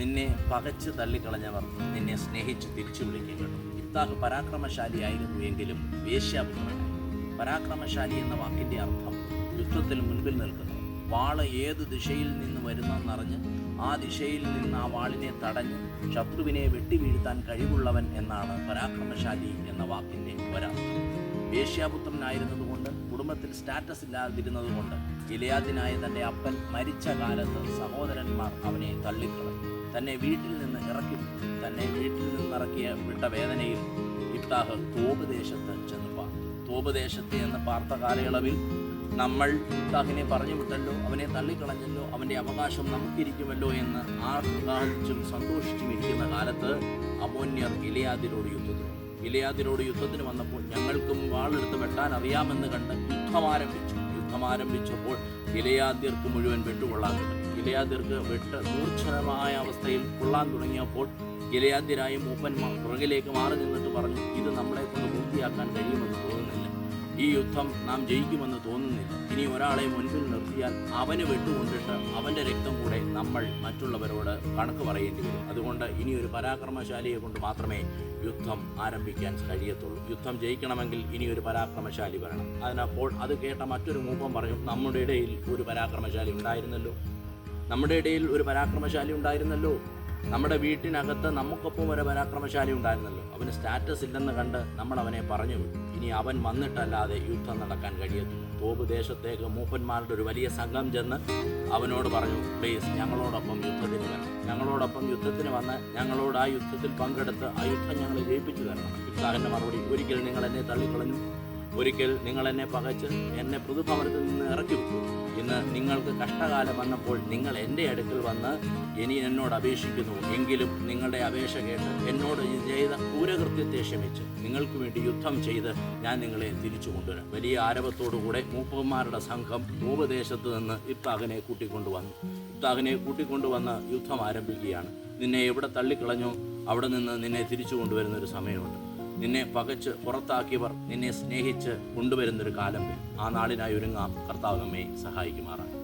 നിന്നെ പകച്ച് തള്ളിക്കളഞ്ഞവർ നിന്നെ സ്നേഹിച്ച് തിരിച്ചു വിളിക്കും കേട്ടോ ഇത്താഹ് പരാക്രമശാലിയായിരുന്നു എങ്കിലും വേശ്യാപുത്രനായി പരാക്രമശാലി എന്ന വാക്കിന്റെ അർത്ഥം യുദ്ധത്തിൽ മുൻപിൽ നിൽക്കുന്നു. വാൾ ഏത് ദിശയിൽ നിന്ന് വരുന്നെന്നറിഞ്ഞ് ആ ദിശയിൽ നിന്ന് ആ വാളിനെ തടഞ്ഞ് ശത്രുവിനെ വെട്ടിവീഴ്ത്താൻ കഴിവുള്ളവൻ എന്നാണ് പരാക്രമശാലി എന്ന വാക്കിന്റെ ഒരർത്ഥം. വേശ്യാപുത്രനായിരുന്നതുകൊണ്ട് കുടുംബത്തിൽ സ്റ്റാറ്റസ് ഇല്ലാതിരുന്നതുകൊണ്ട് ഗിലയാദിനായ തന്റെ അപ്പൻ മരിച്ച കാലത്ത് സഹോദരന്മാർ അവനെ തള്ളിക്കളഞ്ഞു തന്നെ വീട്ടിൽ നിന്ന് ഇറക്കി. തന്നെ വീട്ടിൽ നിന്ന് ഇറക്കിയ വിട്ട വേദനയിൽ ഇഫ്താഹ് തോപ് ദേശത്ത് ചെന്ന് പാർത്തു തോപ് ദേശത്ത് എന്ന് പാർത്ത കാലയളവിൽ നമ്മൾ ഇഫ്താഹിനെ പറഞ്ഞു വിട്ടല്ലോ അവനെ തള്ളിക്കളഞ്ഞല്ലോ അവന്റെ അവകാശം നമുക്കിരിക്കുമല്ലോ എന്ന് ആർക്കാഹിച്ചും സന്തോഷിച്ചും ഇരിക്കുന്ന കാലത്ത് അമോന്യർ ഗിലയാദിനോട് യുദ്ധത്തിൽ. ഗിലയാദിനോട് യുദ്ധത്തിന് വന്നപ്പോൾ ഞങ്ങൾക്കും വാളെടുത്ത് വെട്ടാൻ അറിയാമെന്ന് കണ്ട് യുദ്ധം ആരംഭിച്ചു യുദ്ധം ആരംഭിച്ചപ്പോൾ ഗിലയാദ്യർക്ക് മുഴുവൻ വെട്ടുകൊള്ളാൻ തുടങ്ങി. ഗിലയാദ്യർക്ക് വെട്ട് ദൂർച്ഛരമായ അവസ്ഥയിൽ കൊള്ളാൻ തുടങ്ങിയപ്പോൾ ഗിലയാദ്യരായ മൂപ്പന്മാർ പുറകിലേക്ക് മാറി നിന്നിട്ട് പറഞ്ഞു ഇത് നമ്മളെ കൊണ്ട് പൂർത്തിയാക്കാൻ കഴിയുമെന്ന് ഈ യുദ്ധം നാം ജയിക്കുമെന്ന് തോന്നുന്നില്ല. ഇനി ഒരാളെ മുൻപിൽ നിർത്തിയാൽ അവന് വെട്ടുകൊണ്ടിട്ട് അവന്റെ രക്തം കൂടെ നമ്മൾ മറ്റുള്ളവരോട് കണക്ക് പറയേണ്ടി വരും. അതുകൊണ്ട് ഇനി ഒരു പരാക്രമശാലിയെ കൊണ്ട് മാത്രമേ യുദ്ധം ആരംഭിക്കാൻ കഴിയത്തുള്ളൂ. യുദ്ധം ജയിക്കണമെങ്കിൽ ഇനി ഒരു പരാക്രമശാലി വരണം. അതിനപ്പോൾ അത് കേട്ട മറ്റൊരു മൂപ്പം പറഞ്ഞു നമ്മുടെ ഇടയിൽ ഒരു പരാക്രമശാലി ഉണ്ടായിരുന്നല്ലോ. നമ്മുടെ ഇടയിൽ ഒരു പരാക്രമശാലി ഉണ്ടായിരുന്നല്ലോ. നമ്മുടെ വീട്ടിനകത്ത് നമുക്കൊപ്പം ഒരു പരാക്രമശാലി ഉണ്ടായിരുന്നല്ലോ. അവന് സ്റ്റാറ്റസ് ഇല്ലെന്ന് കണ്ട് നമ്മൾ അവനെ പറഞ്ഞു ഇനി അവൻ വന്നിട്ടല്ലാതെ യുദ്ധം നടക്കാൻ കഴിയത്തില്ല. തോപ് ദേശത്തേക്ക് മൂപ്പന്മാരുടെ ഒരു വലിയ സംഘം ചെന്ന് അവനോട് പറഞ്ഞു പ്ലീസ് ഞങ്ങളോടൊപ്പം യുദ്ധത്തിന് വരണം. ഞങ്ങളോടൊപ്പം യുദ്ധത്തിന് വന്ന് ഞങ്ങളോട് ആ യുദ്ധത്തിൽ പങ്കെടുത്ത് ആ യുദ്ധം ഞങ്ങൾ ജയിപ്പിച്ചു തരണം. ഇബ്രാഹിന്റെ മറുപടി ഒരിക്കൽ നിങ്ങൾ എന്നെ തള്ളിക്കളഞ്ഞു. ഒരിക്കൽ നിങ്ങൾ എന്നെ പകച്ച് എന്നെ പുതുഭവനത്തിൽ നിന്ന് ഇറക്കി വിട്ടു. ഇന്ന് നിങ്ങൾക്ക് കഷ്ടകാലം വന്നപ്പോൾ നിങ്ങൾ എന്റെ അടുക്കൽ വന്ന് ഇനി എന്നോട് അപേക്ഷിക്കുന്നു. എങ്കിലും നിങ്ങളുടെ അപേക്ഷ കേട്ട് എന്നോട് ചെയ്ത ക്രൂരകൃത്യത്തെ ക്ഷമിച്ച് നിങ്ങൾക്ക് വേണ്ടി യുദ്ധം ചെയ്ത് ഞാൻ നിങ്ങളെ തിരിച്ചു കൊണ്ടുവരാം. വലിയ ആരവത്തോടുകൂടെ മൂപ്പന്മാരുടെ സംഘം ഭൂപദേശത്ത് നിന്ന് ഇബ്താഹിനെ കൂട്ടിക്കൊണ്ടുവന്നു. ഇബ്താഹിനെ കൂട്ടിക്കൊണ്ടുവന്ന് യുദ്ധം ആരംഭിക്കുകയാണ്. നിന്നെ എവിടെ തള്ളിക്കളഞ്ഞോ? അവിടെ നിന്ന് നിന്നെ തിരിച്ചു കൊണ്ടുവരുന്ന ഒരു സമയമുണ്ട്. നിന്നെ പകച്ച് പുറത്താക്കിയവർ നിന്നെ സ്നേഹിച്ച് കൊണ്ടുവരുന്നൊരു കാലം ആ നാളിനായി ഒരുങ്ങാം. കർത്താവ് നമ്മെ സഹായിക്കുമാറാണ്